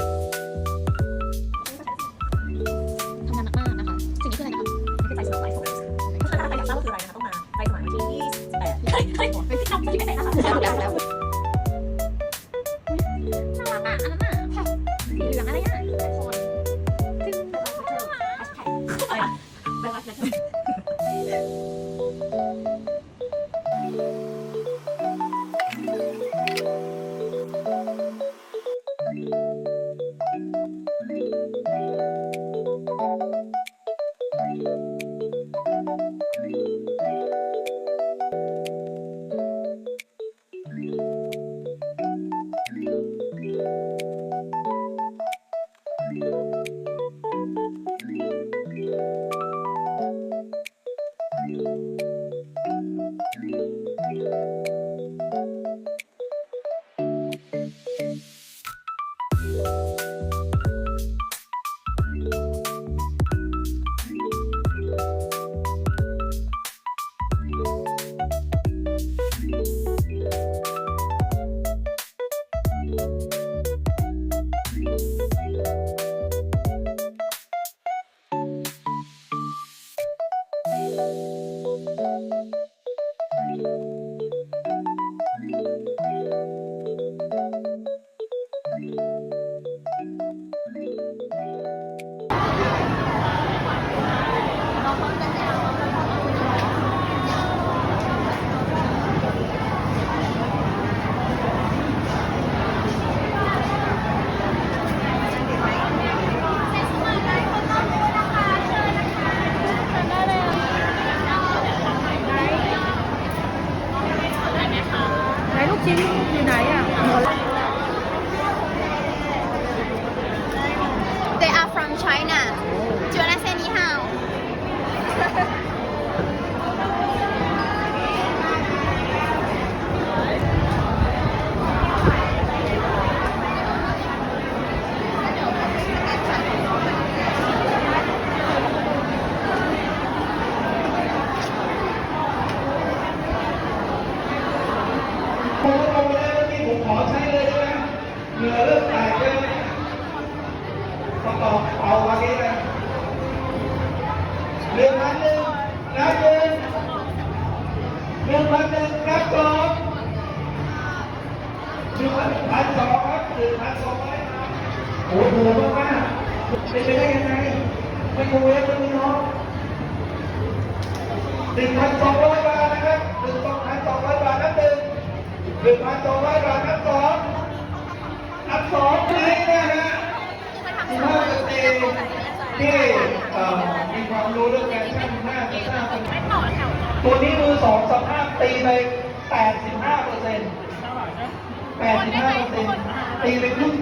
Bye. ไหนลูก ผมก็ลงไปแล้วเมื่อกี้ผมขอใช้เลยได้ไหมเหงื่อเริ่มแตกเลยประกอบเป่าวันนี้เลยหนึ่งพันหนึ่งนับหนึ่งหนึ่งพันหนึ่งนับสองหนึ่งพันพันสองครับหนึ่งพันสองร้อยโอ้โหโหดมากเป็นไปได้ยังไงไม่โกงเลยไม่มีน้องหนึ่งพันสองร้อยบาทนะครับหนึ่งสองร้อยบาทนับหนึ่ง หนึ่งพันสองร้อยบาทนับสองนับสองนี่นะฮะที่ห้าสเตย์ที่มีความรู้เรื่องแฟชั่นน่าจะทราบกันตัวนี้มือสองสภาพตีไป85เปอร์เซ็นต์85เปอร์เซ็นต์ตีไปครึ่ง